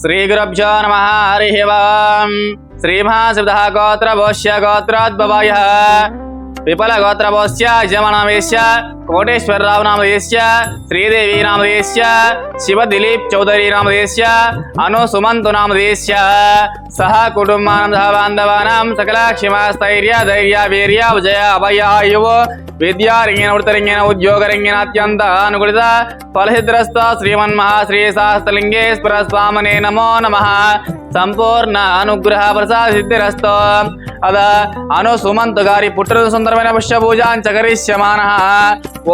श्रीगुरभ्यो नमः हरिः ओम्। श्रीमहासिद्धः गोत्रभोष्य गोत्रोद्भवयः విఫల గోత్రభోశ్య యజమనామేశ్య కోటేశ్వరరావు నామదేశ్య శ్రీదేవి నామదేశ్య శివ దిలీప్ చౌదరి నామదేశ్య అను సుమంతు నామదేశ్య సహ కుటుంబానంద బాంధవానం సకల క్షమాస్థైర్య ధైర్య వీర్య విజయ అభయాయువు విద్యారంగిన వృత్తరంగిన ఉద్యోగరంగిన అత్యంత అనుగుణిత ఫలసిద్రస్త శ్రీమన్మహా శ్రీ శాస్త్రలింగేశ్వర స్వామనే నమో నమ. సంపూర్ణ అనుగ్రహ ప్రసాద సిద్ధిరస్తో. అద అను సుమంత్ గారి పుట్టిన సుందరమైన పుష్ప పూజాంచకరిష్యమాన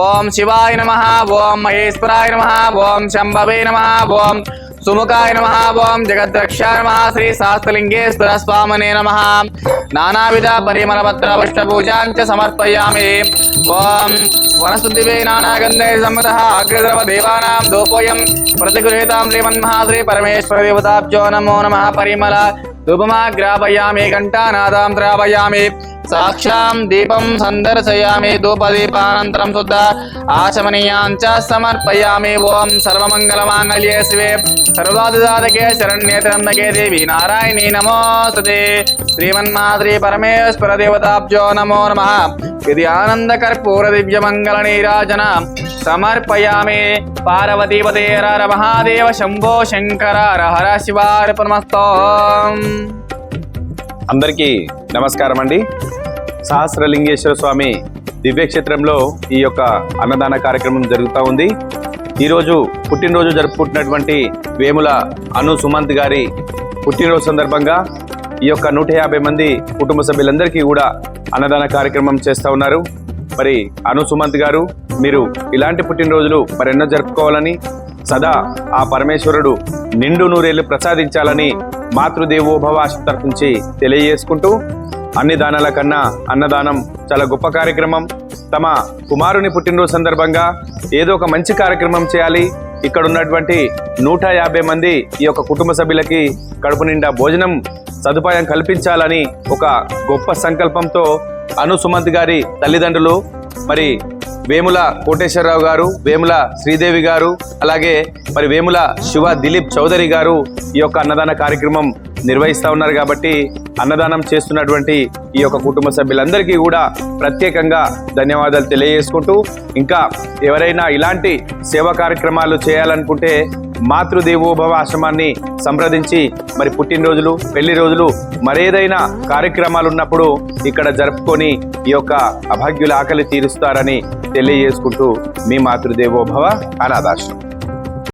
ఓం శివాయ నమ ఓం మహేశ్వరాయ నమ ఓం శంభవే నమ ఓం సుముఖాయ నమ ఓం జగద్రక్షాయ నమ శ్రీ శాస్త్రలింగేశ్వర స్వామనే నమ నానావిధ పరిమళపత్ర పుష్పూజాంచ సమర్పయామి ఓం వనస్తుతివే నానాగంధే సమ్మత అగ్రద్రవ దేవానాం దోపోయం ప్రతిగృహీతాం శ్రీమన్మహాశ్రీ పరమేశ్వర దేవతాభ్యో నమో నమ పరిమళ ధూపమాగ్రాపయామి ఘంటానాదాం ద్రాపయామి సాక్షాం దీపం సందర్శయామి ధూపదీపానంతరం శుద్ధ ఆచమనీయాంచ సమర్పయామి ఓం సర్వమంగళమాంగళ్యే శివే సర్వాదిదాతకే శరణ్యే త్రయంబకే దేవి నారాయణీ నమోస్తుతే శ్రీమన్మాద్రి పరమేశ్వర దేవతాభ్యో నమో నమ ఇది సమర్పయామే. కర్పూర సమర్పయామి మహాదేవ శంభో శంకర హర శివార్పణమస్తో. అందరికీ నమస్కారం అండి. సహస్రలింగేశ్వర స్వామి దివ్యక్షేత్రంలో ఈ యొక్క అన్నదాన కార్యక్రమం జరుగుతూ ఉంది. ఈరోజు పుట్టినరోజు జరుపుకుంటున్నటువంటి వేముల అను సుమంత్ గారి పుట్టినరోజు సందర్భంగా ఈ యొక్క నూట యాభై మంది కుటుంబ సభ్యులందరికీ కూడా అన్నదాన కార్యక్రమం చేస్తూ ఉన్నారు. మరి అను సుమంత్ గారు మీరు ఇలాంటి పుట్టినరోజులు మరెన్నో జరుపుకోవాలని సదా ఆ పరమేశ్వరుడు నిండు నూరేళ్ళు ప్రసాదించాలని మాతృదేవోభవ తరఫు నుంచి తెలియజేసుకుంటూ అన్ని దానాల కన్నా అన్నదానం చాలా గొప్ప కార్యక్రమం. తమ కుమారుని పుట్టినరోజు సందర్భంగా ఏదో ఒక మంచి కార్యక్రమం చేయాలి. ఇక్కడ ఉన్నటువంటి నూట యాభై మంది ఈ యొక్క కుటుంబ సభ్యులకి కడుపు నిండా భోజనం సదుపాయం కల్పించాలని ఒక గొప్ప సంకల్పంతో అను సుమంత్ గారి తల్లిదండ్రులు మరి వేముల కోటేశ్వరరావు గారు వేముల శ్రీదేవి గారు అలాగే మరి వేముల శివ దిలీప్ చౌదరి గారు ఈ యొక్క అన్నదాన కార్యక్రమం నిర్వహిస్తూ ఉన్నారు కాబట్టి అన్నదానం చేస్తున్నటువంటి ఈ యొక్క కుటుంబ సభ్యులందరికీ కూడా ప్రత్యేకంగా ధన్యవాదాలు తెలియజేసుకుంటూ ఇంకా ఎవరైనా ఇలాంటి సేవా కార్యక్రమాలు చేయాలనుకుంటే మాతృదేవోభవ ఆశ్రమాన్ని సంప్రదించి మరి పుట్టినరోజులు పెళ్ళి రోజులు మరేదైనా కార్యక్రమాలు ఉన్నప్పుడు ఇక్కడ జరుపుకొని ఈ యొక్క అభాగ్యుల ఆకలి తీరుస్తారని తెలియజేసుకుంటూ మీ మాతృదేవోభవ అనాథాశ్రమం.